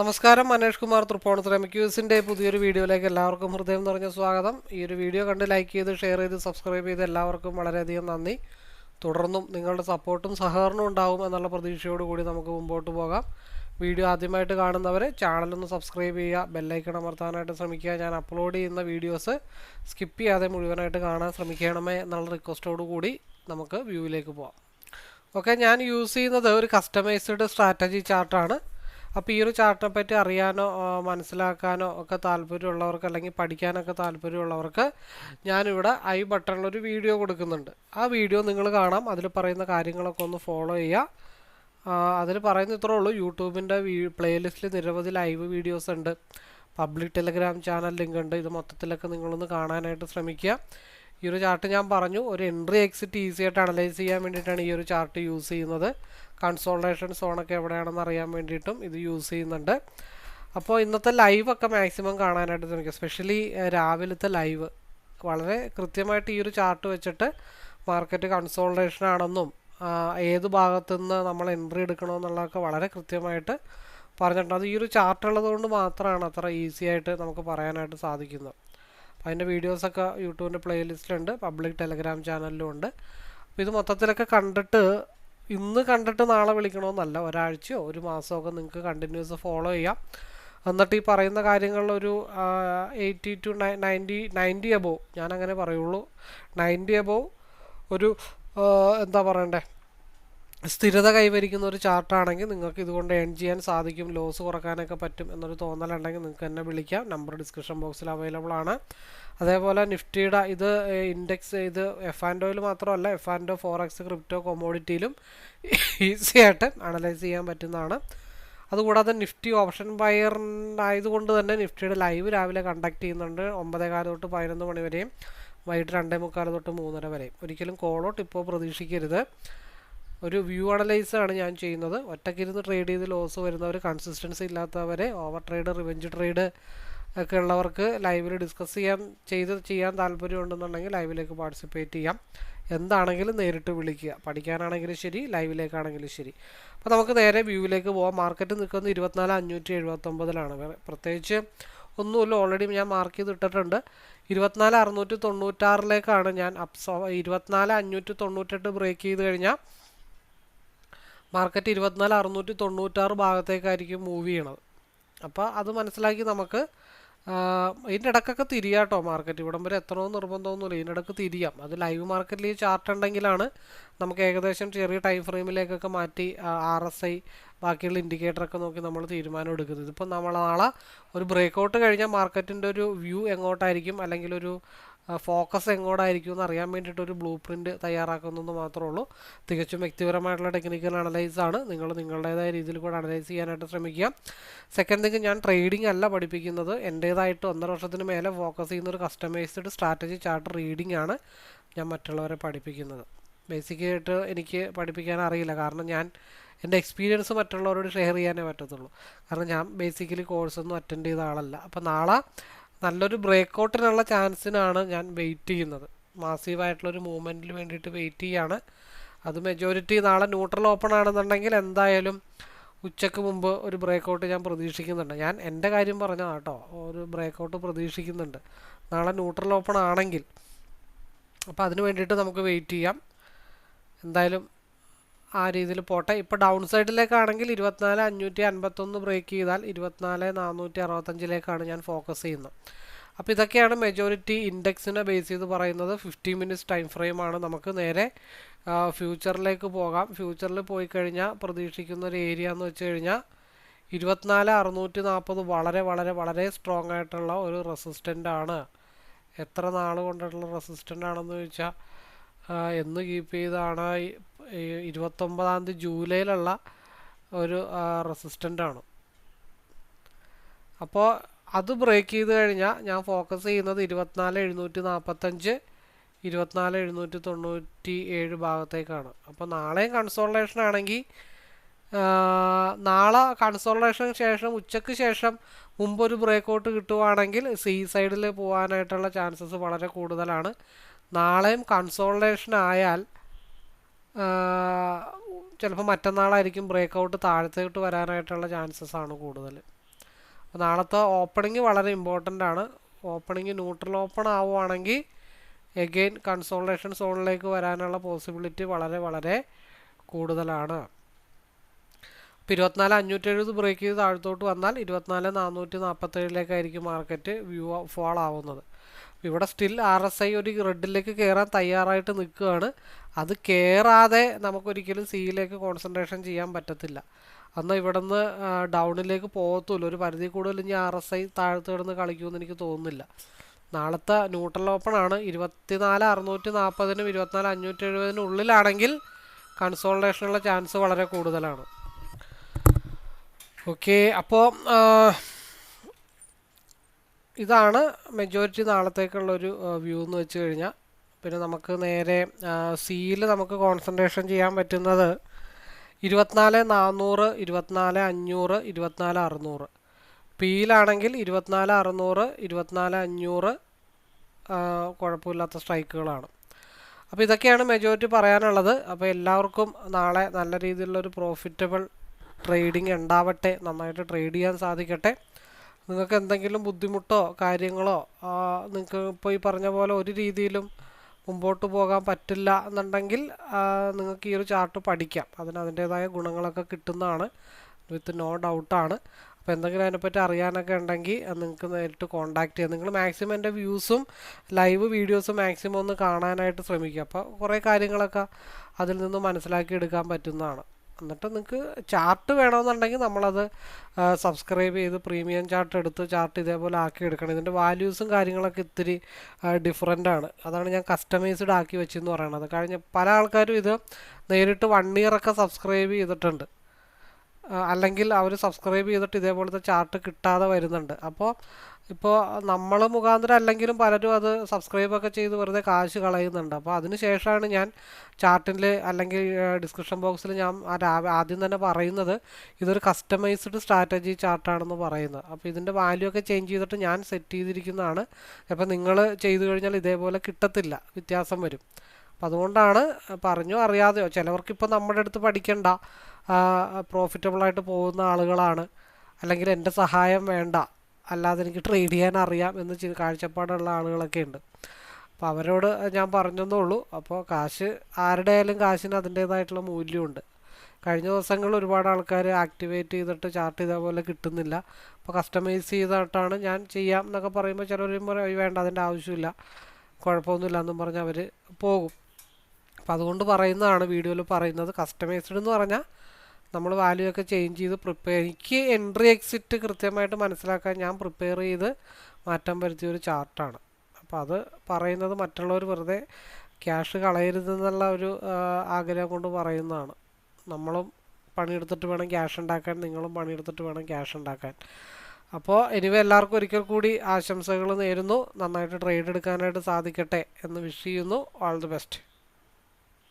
നമസ്കാരം മനേഷ് കുമാർ തൃപ്പോണത്തിൽ എം ക്യൂസിന്റെ പുതിയൊരു വീഡിയോയിലേക്ക് എല്ലാവർക്കും ഹൃദയം നിറഞ്ഞ സ്വാഗതം. ഈ ഒരു വീഡിയോ കണ്ട് ലൈക്ക് ചെയ്ത് ഷെയർ ചെയ്ത് സബ്സ്ക്രൈബ് ചെയ്ത് എല്ലാവർക്കും വളരെയധികം നന്ദി. തുടർന്നും നിങ്ങളുടെ സപ്പോർട്ടും സഹകരണവും ഉണ്ടാവും എന്നുള്ള പ്രതീക്ഷയോട് കൂടി നമുക്ക് മുമ്പോട്ട് പോകാം. വീഡിയോ ആദ്യമായിട്ട് കാണുന്നവർ ചാനലൊന്ന് സബ്സ്ക്രൈബ് ചെയ്യുക ബെല്ലൈക്കൺ അമർത്താനായിട്ട് ശ്രമിക്കുക. ഞാൻ അപ്ലോഡ് ചെയ്യുന്ന വീഡിയോസ് സ്കിപ്പ് ചെയ്യാതെ മുഴുവനായിട്ട് കാണാൻ ശ്രമിക്കണമേ എന്നുള്ള റിക്വസ്റ്റോട് കൂടി നമുക്ക് വ്യൂവിലേക്ക് പോകാം. ഓക്കെ ഞാൻ യൂസ് ചെയ്യുന്നത് ഒരു കസ്റ്റമൈസ്ഡ് സ്ട്രാറ്റജി ചാർട്ടാണ് അപ്പോൾ ഈ ഒരു ചാർട്ടിനെ പറ്റി അറിയാനോ മനസ്സിലാക്കാനോ ഒക്കെ താല്പര്യമുള്ളവർക്ക് അല്ലെങ്കിൽ പഠിക്കാനൊക്കെ താല്പര്യമുള്ളവർക്ക് ഞാനിവിടെ ഐ ബട്ടണിലൊരു വീഡിയോ കൊടുക്കുന്നുണ്ട്. ആ വീഡിയോ നിങ്ങൾ കാണാം. അതിൽ പറയുന്ന കാര്യങ്ങളൊക്കെ ഒന്ന് ഫോളോ ചെയ്യുക. അതിൽ പറയുന്ന ഇത്രേ ഉള്ളൂ. യൂട്യൂബിന്റെ പ്ലേലിസ്റ്റിൽ നിരവധി ലൈവ് വീഡിയോസ് ഉണ്ട്. പബ്ലിക് ടെലഗ്രാം ചാനൽ ലിങ്ക് ഉണ്ട്. ഇത് മൊത്തത്തിലൊക്കെ നിങ്ങളൊന്ന് കാണാനായിട്ട് ശ്രമിക്കുക. ഈ ഒരു ചാർട്ട് ഞാൻ പറഞ്ഞു. ഒരു എൻട്രി എക്സിറ്റ് ഈസി ആയിട്ട് അനലൈസ് ചെയ്യാൻ വേണ്ടിയിട്ടാണ് ഈ ഒരു ചാർട്ട് യൂസ് ചെയ്യുന്നത്. കൺസോൾട്ടേഷൻ സോണൊക്കെ എവിടെയാണെന്ന് അറിയാൻ വേണ്ടിയിട്ടും ഇത് യൂസ് ചെയ്യുന്നുണ്ട്. അപ്പോൾ ഇന്നത്തെ ലൈവൊക്കെ മാക്സിമം കാണാനായിട്ട് ശ്രമിക്കുക സ്പെഷ്യലി രാവിലത്തെ ലൈവ് വളരെ കൃത്യമായിട്ട് ഈ ഒരു ചാർട്ട് വെച്ചിട്ട് മാർക്കറ്റ് കൺസോൾട്ടേഷൻ ആണെന്നും ഏത് ഭാഗത്തു നിന്ന് നമ്മൾ എൻട്രി എടുക്കണമെന്നുള്ളതൊക്കെ വളരെ കൃത്യമായിട്ട് പറഞ്ഞിട്ടുണ്ട്. അത് ഈ ഒരു ചാർട്ട് ഉള്ളതുകൊണ്ട് മാത്രമാണ് അത്ര ഈസി ആയിട്ട് നമുക്ക് പറയാനായിട്ട് സാധിക്കുന്നത്. അപ്പോൾ അതിന്റെ വീഡിയോസൊക്കെ യൂട്യൂബിന്റെ പ്ലേലിസ്റ്റിലുണ്ട് പബ്ലിക് ടെലഗ്രാം ചാനലിലും ഉണ്ട്. അപ്പോൾ ഇത് മൊത്തത്തിലൊക്കെ കണ്ടിട്ട് ഇന്ന് കണ്ടിട്ട് നാളെ വിളിക്കണമെന്നല്ല ഒരാഴ്ചയോ ഒരു മാസമൊക്കെ നിങ്ങൾക്ക് കണ്ടിന്യൂസ് ഫോളോ ചെയ്യാം. എന്നിട്ട് ഈ പറയുന്ന കാര്യങ്ങളിലൊരു eighty two ninety ninety above ഞാനങ്ങനെ പറയുള്ളൂ. നയന്റി എബോവ് ഒരു എന്താ പറയണ്ടേ? സ്ഥിരത കൈവരിക്കുന്ന ഒരു ചാർട്ടാണെങ്കിൽ നിങ്ങൾക്ക് ഇതുകൊണ്ട് ഏൺ ചെയ്യാൻ സാധിക്കും ലോസ് കുറക്കാനൊക്കെ പറ്റും എന്നൊരു തോന്നലുണ്ടെങ്കിൽ നിങ്ങൾക്ക് എന്നെ വിളിക്കാം. നമ്പർ ഡിസ്ക്രിപ്ഷൻ ബോക്സിൽ അവൈലബിൾ ആണ്. അതേപോലെ നിഫ്റ്റിയുടെ ഇത് ഇൻഡെക്സ് ഇത് എഫ് ആൻഡ് ഓയിൽ മാത്രമല്ല എഫ് ആൻഡ് എക്സ് ക്രിപ്റ്റോ കൊമോഡിറ്റിയിലും ഈസി ആയിട്ട് അനലൈസ് ചെയ്യാൻ പറ്റുന്നതാണ്. അതുകൂടാതെ നിഫ്റ്റി ഓപ്ഷൻ ബയർ ആയതുകൊണ്ട് തന്നെ നിഫ്റ്റിയുടെ ലൈവ് രാവിലെ കണ്ടക്ട് ചെയ്യുന്നുണ്ട് ഒമ്പതേകാൽ തൊട്ട് പതിനൊന്ന് മണി വരെയും വൈകിട്ട് രണ്ടേ മുക്കാൽ തൊട്ട് മൂന്നര വരെയും. ഒരിക്കലും കോളോ ടിപ്പോ പ്രതീക്ഷിക്കരുത്. ഒരു വ്യൂ അനലൈസ് ആണ് ഞാൻ ചെയ്യുന്നത്. ഒറ്റയ്ക്കിരുന്ന് ട്രേഡ് ചെയ്ത് ലോസ് വരുന്നവർ കൺസിസ്റ്റൻസി ഇല്ലാത്തവരെ ഓവർ ട്രേഡ് റിവെഞ്ച് ട്രേഡ് ഒക്കെ ഉള്ളവർക്ക് ലൈവിൽ ഡിസ്കസ് ചെയ്യാൻ ചെയ്ത് ചെയ്യാൻ താല്പര്യമുണ്ടെന്നുണ്ടെങ്കിൽ ലൈവിലേക്ക് പാർട്ടിസിപ്പേറ്റ് ചെയ്യാം. എന്താണെങ്കിലും നേരിട്ട് വിളിക്കുക. പഠിക്കാനാണെങ്കിലും ശരി ലൈവിലേക്കാണെങ്കിലും ശരി. അപ്പോൾ നമുക്ക് നേരെ വ്യൂവിലേക്ക് പോകാം മാർക്കറ്റ് നിൽക്കുന്നത് ഇരുപത്തിനാല് അഞ്ഞൂറ്റി എഴുപത്തൊമ്പതിലാണ്. പ്രത്യേകിച്ച് ഒന്നുമില്ല. ഓൾറെഡി ഞാൻ മാർക്ക് ചെയ്തിട്ടിട്ടുണ്ട്. ഇരുപത്തിനാല് അറുന്നൂറ്റി തൊണ്ണൂറ്റാറിലേക്കാണ് ഞാൻ അപ്സോ ഇരുപത്തിനാല് അഞ്ഞൂറ്റി തൊണ്ണൂറ്റെട്ട് ബ്രേക്ക് ചെയ്ത് കഴിഞ്ഞാൽ മാർക്കറ്റ് ഇരുപത്തിനാല് അറുന്നൂറ്റി തൊണ്ണൂറ്റാറ് ഭാഗത്തേക്കായിരിക്കും മൂവ് ചെയ്യണത്. അപ്പോൾ അത് മനസ്സിലാക്കി നമുക്ക് ഇതിന്റെ ഇടക്കൊക്കെ തിരിയാട്ടോ മാർക്കറ്റ്. ഇവിടം വരെ എത്തണമെന്ന് നിർബന്ധമൊന്നുമില്ല. ഇതിന്റെ ഇടയ്ക്ക് തിരിയാം. അത് ലൈവ് മാർക്കറ്റിൽ ഈ ചാർട്ട് ഉണ്ടെങ്കിലാണ് നമുക്ക് ഏകദേശം ചെറിയ ടൈം ഫ്രെയിമിലേക്കൊക്കെ മാറ്റി ആർ എസ് ഐ ബാക്കിയുള്ള ഇൻഡിക്കേറ്ററൊക്കെ നോക്കി നമ്മൾ തീരുമാനം എടുക്കുന്നത്. ഇതിപ്പോൾ നമ്മൾ നാളെ ഒരു ബ്രേക്ക് ഔട്ട് കഴിഞ്ഞാൽ മാർക്കറ്റിന്റെ ഒരു വ്യൂ എങ്ങോട്ടായിരിക്കും? അല്ലെങ്കിൽ ഒരു ഫോക്കസ് എങ്ങോട്ടായിരിക്കും എന്ന് അറിയാൻ വേണ്ടിയിട്ട് ഒരു ബ്ലൂ പ്രിന്റ് തയ്യാറാക്കുന്നതെന്ന് മാത്രമേ ഉള്ളൂ. തികച്ചും വ്യക്തിപരമായിട്ടുള്ള ടെക്നിക്കൽ അനലൈസ് ആണ്. നിങ്ങൾ നിങ്ങളുടേതായ രീതിയിൽ കൂടെ അനലൈസ് ചെയ്യാനായിട്ട് ശ്രമിക്കുക. സെക്കൻഡ് തിങ് ഞാൻ ട്രേഡിംഗ് അല്ല പഠിപ്പിക്കുന്നത്. എന്റേതായിട്ട് ഒന്നര വർഷത്തിന് മേലെ ഫോക്കസ് ചെയ്യുന്ന ഒരു കസ്റ്റമൈസ്ഡ് സ്ട്രാറ്റജി ചാർട്ട് റീഡിംഗ് ആണ് ഞാൻ മറ്റുള്ളവരെ പഠിപ്പിക്കുന്നത്. ബേസിക്കായിട്ട് എനിക്ക് പഠിപ്പിക്കാൻ അറിയില്ല. കാരണം ഞാൻ എന്റെ എക്സ്പീരിയൻസ് മറ്റുള്ളവരോട് ഷെയർ ചെയ്യാനേ പറ്റത്തുള്ളൂ. കാരണം ഞാൻ ബേസിക്കലി കോഴ്സൊന്നും അറ്റൻഡ് ചെയ്ത ആളല്ല. അപ്പോൾ നാളെ നല്ലൊരു ബ്രേക്ക് ഔട്ടിനുള്ള ചാൻസിനാണ് ഞാൻ വെയിറ്റ് ചെയ്യുന്നത്. മാസീവായിട്ടുള്ളൊരു മൂവ്മെന്റിന് വേണ്ടിയിട്ട് വെയിറ്റ് ചെയ്യാണ്. അത് മെജോറിറ്റി നാളെ ന്യൂട്രൽ ഓപ്പൺ ആണെന്നുണ്ടെങ്കിൽ എന്തായാലും ഉച്ചയ്ക്ക് മുമ്പ് ഒരു ബ്രേക്ക് ഔട്ട് ഞാൻ പ്രതീക്ഷിക്കുന്നുണ്ട്. ഞാൻ എന്റെ കാര്യം പറഞ്ഞതാണ് കേട്ടോ. ഒരു ബ്രേക്ക് ഔട്ട് പ്രതീക്ഷിക്കുന്നുണ്ട്. നാളെ ന്യൂട്രൽ ഓപ്പൺ ആണെങ്കിൽ. അപ്പോൾ അതിന് വേണ്ടിയിട്ട് നമുക്ക് വെയിറ്റ് ചെയ്യാം. എന്തായാലും ആ രീതിയിൽ പോട്ടെ. ഇപ്പോൾ ഡൗൺ സൈഡിലേക്കാണെങ്കിൽ ഇരുപത്തിനാല് അഞ്ഞൂറ്റി അൻപത്തൊന്ന് ബ്രേക്ക് ചെയ്താൽ ഇരുപത്തിനാല് നാനൂറ്റി അറുപത്തഞ്ചിലേക്കാണ് ഞാൻ ഫോക്കസ് ചെയ്യുന്നത്. അപ്പോൾ ഇതൊക്കെയാണ് മെജോറിറ്റി ഇൻഡെക്സിനെ ബേസ് ചെയ്ത് പറയുന്നത്. ഫിഫ്റ്റി മിനിറ്റ്സ് ടൈം ഫ്രെയിമാണ് നമുക്ക് നേരെ ഫ്യൂച്ചറിലേക്ക് പോകാം. ഫ്യൂച്ചറിൽ പോയി കഴിഞ്ഞാൽ പ്രതീക്ഷിക്കുന്ന ഒരു ഏരിയ എന്ന് വെച്ച് കഴിഞ്ഞാൽ ഇരുപത്തിനാല് അറുന്നൂറ്റി നാൽപ്പത് വളരെ വളരെ വളരെ സ്ട്രോങ് ആയിട്ടുള്ള ഒരു റെസിസ്റ്റന്റ് ആണ്. എത്ര നാൾ കൊണ്ടിട്ടുള്ള റെസിസ്റ്റന്റ് ആണെന്ന് ചോദിച്ചാൽ എന്ന് കീപ്പ് ചെയ്താണ്. ഇരുപത്തൊമ്പതാം തീയതി ജൂലൈയിലുള്ള ഒരു റെസിസ്റ്റന്റ് ആണ്. അപ്പോൾ അത് ബ്രേക്ക് ചെയ്ത് കഴിഞ്ഞാൽ ഞാൻ ഫോക്കസ് ചെയ്യുന്നത് ഇരുപത്തിനാല് എഴുന്നൂറ്റി നാൽപ്പത്തഞ്ച് ഇരുപത്തിനാല് എഴുന്നൂറ്റി തൊണ്ണൂറ്റി ഏഴ് ഭാഗത്തേക്കാണ്. അപ്പോൾ നാളെയും കൺസോൾട്ടേഷൻ ആണെങ്കിൽ നാളെ കൺസോൾട്ടേഷന് ശേഷം ഉച്ചയ്ക്ക് ശേഷം മുമ്പൊരു ബ്രേക്ക് ഔട്ട് കിട്ടുവാണെങ്കിൽ സീ സൈഡിൽ പോകാനായിട്ടുള്ള ചാൻസസ് വളരെ കൂടുതലാണ്. നാളെയും കൺസോൾട്ടേഷൻ ആയാൽ ചിലപ്പോൾ മറ്റന്നാളായിരിക്കും ബ്രേക്ക് ഔട്ട് താഴത്തേക്ക് വരാനായിട്ടുള്ള ചാൻസസ് ആണ് കൂടുതൽ. അപ്പോൾ നാളത്തെ ഓപ്പണിംഗ് വളരെ ഇമ്പോർട്ടന്റ് ആണ്. ഓപ്പണിംഗ് ന്യൂട്രൽ ഓപ്പൺ ആവുകയാണെങ്കിൽ എഗെയിൻ കൺസോൾട്ടേഷൻ സോണിലേക്ക് വരാനുള്ള പോസിബിലിറ്റി വളരെ വളരെ കൂടുതലാണ്. ഇപ്പോൾ ഇരുപത്തിനാല് അഞ്ഞൂറ്റി എഴുപത് ബ്രേക്ക് ചെയ്ത് താഴത്തോട്ട് വന്നാൽ ഇരുപത്തിനാല് നാനൂറ്റി നാൽപ്പത്തേഴിലേക്കായിരിക്കും മാർക്കറ്റ് വ്യൂ ഫോൾ ആവുന്നത്. ഇവിടെ സ്റ്റിൽ ആർ എസ് ഐ ഒരു റെഡിലേക്ക് കയറാൻ തയ്യാറായിട്ട് നിൽക്കുകയാണ്. അത് കയറാതെ നമുക്കൊരിക്കലും സിയിലേക്ക് കോൺസെൻട്രേഷൻ ചെയ്യാൻ പറ്റത്തില്ല. അന്ന് നിന്ന് ഡൗണിലേക്ക് പോകത്തുള്ളൂ ഒരു പരിധി കൂടുതൽ ഇനി ആർ എസ് ഐ താഴത്ത് കിടന്ന് കളിക്കുമെന്ന് എനിക്ക് തോന്നുന്നില്ല. നാളത്തെ ന്യൂട്രൽ ഓപ്പൺ ആണ്. ഇരുപത്തിനാല് അറുന്നൂറ്റി നാൽപ്പതിനും ഇരുപത്തിനാല് അഞ്ഞൂറ്റി എഴുപതിനും ഉള്ളിലാണെങ്കിൽ കൺസോൾട്ടേഷനുള്ള ചാൻസ് വളരെ കൂടുതലാണ്. ഓക്കെ അപ്പോൾ ഇതാണ് മെജോറിറ്റി നാളത്തേക്കുള്ളൊരു വ്യൂ എന്ന് വെച്ച് കഴിഞ്ഞാൽ പിന്നെ നമുക്ക് നേരെ സിയിൽ നമുക്ക് കോൺസെൻട്രേഷൻ ചെയ്യാൻ പറ്റുന്നത് ഇരുപത്തിനാല് നാനൂറ് ഇരുപത്തിനാല് അഞ്ഞൂറ് ഇരുപത്തിനാല് അറുന്നൂറ്. പിയിലാണെങ്കിൽ ഇരുപത്തിനാല് അറുന്നൂറ് ഇരുപത്തിനാല് അഞ്ഞൂറ് കുഴപ്പമില്ലാത്ത സ്ട്രൈക്കുകളാണ് അപ്പോൾ ഇതൊക്കെയാണ് മെജോറിറ്റി പറയാനുള്ളത്. അപ്പോൾ എല്ലാവർക്കും നാളെ നല്ല രീതിയിലുള്ളൊരു പ്രോഫിറ്റബിൾ ട്രേഡിംഗ് ഉണ്ടാവട്ടെ നന്നായിട്ട് ട്രേഡ് ചെയ്യാൻ സാധിക്കട്ടെ. നിങ്ങൾക്ക് എന്തെങ്കിലും ബുദ്ധിമുട്ടോ കാര്യങ്ങളോ നിങ്ങൾക്ക് ഇപ്പോൾ ഈ പറഞ്ഞ പോലെ ഒരു രീതിയിലും മുമ്പോട്ട് പോകാൻ പറ്റില്ല എന്നുണ്ടെങ്കിൽ നിങ്ങൾക്ക് ഈ ഒരു ചാർട്ട് പഠിക്കാം. അതിന് അതിന്റേതായ ഗുണങ്ങളൊക്കെ കിട്ടുന്നതാണ്. വിത്ത് നോ ഡൗട്ടാണ് അപ്പോൾ എന്തെങ്കിലും അതിനെപ്പറ്റി അറിയാനൊക്കെ ഉണ്ടെങ്കിൽ നിങ്ങൾക്ക് നേരിട്ട് കോൺടാക്ട് ചെയ്യാം. നിങ്ങൾ മാക്സിമം എന്റെ വ്യൂസും ലൈവ് വീഡിയോസും മാക്സിമം ഒന്ന് കാണാനായിട്ട് ശ്രമിക്കുക. അപ്പോൾ കുറേ കാര്യങ്ങളൊക്കെ അതിൽ നിന്ന് മനസ്സിലാക്കി എടുക്കാൻ പറ്റുന്നതാണ്. എന്നിട്ട് നിങ്ങൾക്ക് ചാർട്ട് വേണമെന്നുണ്ടെങ്കിൽ നമ്മളത് സബ്സ്ക്രൈബ് ചെയ്ത് പ്രീമിയം ചാർട്ട് എടുത്ത് ചാർട്ട് ഇതേപോലെ ആക്കി എടുക്കണം. ഇതിന്റെ വാല്യൂസും കാര്യങ്ങളൊക്കെ ഇത്തിരി ഡിഫറെന്റ് ആണ്. അതാണ് ഞാൻ കസ്റ്റമൈസ്ഡ് ആക്കി വെച്ചെന്ന് പറയുന്നത് കഴിഞ്ഞ പല ആൾക്കാരും ഇത് നേരിട്ട് വൺ ഇയറൊക്കെ സബ്സ്ക്രൈബ് ചെയ്തിട്ടുണ്ട്. അല്ലെങ്കിൽ അവർ സബ്സ്ക്രൈബ് ചെയ്തിട്ട് ഇതേപോലത്തെ ചാർട്ട് കിട്ടാതെ വരുന്നുണ്ട്. അപ്പോൾ ഇപ്പോൾ നമ്മൾ മുഖാന്തരം അല്ലെങ്കിലും പലരും അത് സബ്സ്ക്രൈബൊക്കെ ചെയ്ത് വെറുതെ കാശ് കളയുന്നുണ്ട്. അപ്പോൾ അതിന് ശേഷമാണ് ഞാൻ ചാർട്ടിൽ അല്ലെങ്കിൽ ഡിസ്ക്രിപ്ഷൻ ബോക്സിൽ ഞാൻ ആദ്യം തന്നെ പറയുന്നത് ഇതൊരു കസ്റ്റമൈസ്ഡ് സ്ട്രാറ്റജി ചാർട്ടാണെന്ന് പറയുന്നത്. അപ്പോൾ ഇതിന്റെ വാല്യൂ ഒക്കെ ചേഞ്ച് ചെയ്തിട്ട് ഞാൻ സെറ്റ് ചെയ്തിരിക്കുന്നതാണ്. അപ്പോൾ നിങ്ങൾ ചെയ്തു കഴിഞ്ഞാൽ ഇതേപോലെ കിട്ടത്തില്ല. വ്യത്യാസം വരും. അപ്പം അതുകൊണ്ടാണ് പറഞ്ഞു അറിയാതെയോ ചിലവർക്കിപ്പോൾ നമ്മുടെ അടുത്ത് പഠിക്കണ്ട പ്രോഫിറ്റബിളായിട്ട് പോകുന്ന ആളുകളാണ്. അല്ലെങ്കിൽ എന്റെ സഹായം വേണ്ട. അല്ലാതെ എനിക്ക് ട്രേഡ് ചെയ്യാൻ അറിയാം എന്ന് കാഴ്ചപ്പാടുള്ള ആളുകളൊക്കെ ഉണ്ട്. അപ്പോൾ അവരോട് ഞാൻ പറഞ്ഞതേ ഉള്ളൂ. അപ്പോൾ കാശ് ആരുടെ ആയാലും കാശിന് അതിന്റേതായിട്ടുള്ള മൂല്യമുണ്ട്. കഴിഞ്ഞ ദിവസങ്ങളിൽ ഒരുപാട് ആൾക്കാർ ആക്ടിവേറ്റ് ചെയ്തിട്ട് ചാർട്ട് ഇതേപോലെ കിട്ടുന്നില്ല. അപ്പോൾ കസ്റ്റമൈസ് ചെയ്തിട്ടാണ് ഞാൻ ചെയ്യാം എന്നൊക്കെ പറയുമ്പോൾ ചിലർ പറയും വേണ്ട അതിന്റെ ആവശ്യമില്ല. കുഴപ്പമൊന്നുമില്ല എന്നും പറഞ്ഞ് അവർ പോകും. അപ്പോൾ അതുകൊണ്ട് പറയുന്നതാണ് വീഡിയോയിൽ പറയുന്നത്. കസ്റ്റമൈസ്ഡ് എന്ന് പറഞ്ഞാൽ നമ്മൾ വാല്യൂ ഒക്കെ ചേഞ്ച് ചെയ്ത് പ്രിപ്പയർ എനിക്ക് എൻട്രി എക്സിറ്റ് കൃത്യമായിട്ട് മനസ്സിലാക്കാൻ ഞാൻ പ്രിപ്പയർ ചെയ്ത് മാറ്റം വരുത്തിയ ഒരു ചാർട്ടാണ് അപ്പോൾ അത് പറയുന്നത് മറ്റുള്ളവർ വെറുതെ ക്യാഷ് കളയരുതെന്നുള്ള ഒരു ആഗ്രഹം കൊണ്ട് പറയുന്നതാണ്. നമ്മളും പണിയെടുത്തിട്ട് വേണം ക്യാഷ് ഉണ്ടാക്കാൻ നിങ്ങളും പണിയെടുത്തിട്ട് വേണം ക്യാഷ് ഉണ്ടാക്കാൻ. അപ്പോൾ എനിവേ എല്ലാവർക്കും ഒരിക്കൽ കൂടി ആശംസകൾ നേരുന്നു. നന്നായിട്ട് ട്രേഡ് എടുക്കാനായിട്ട് സാധിക്കട്ടെ എന്ന് വിഷ് ചെയ്യുന്നു. All the best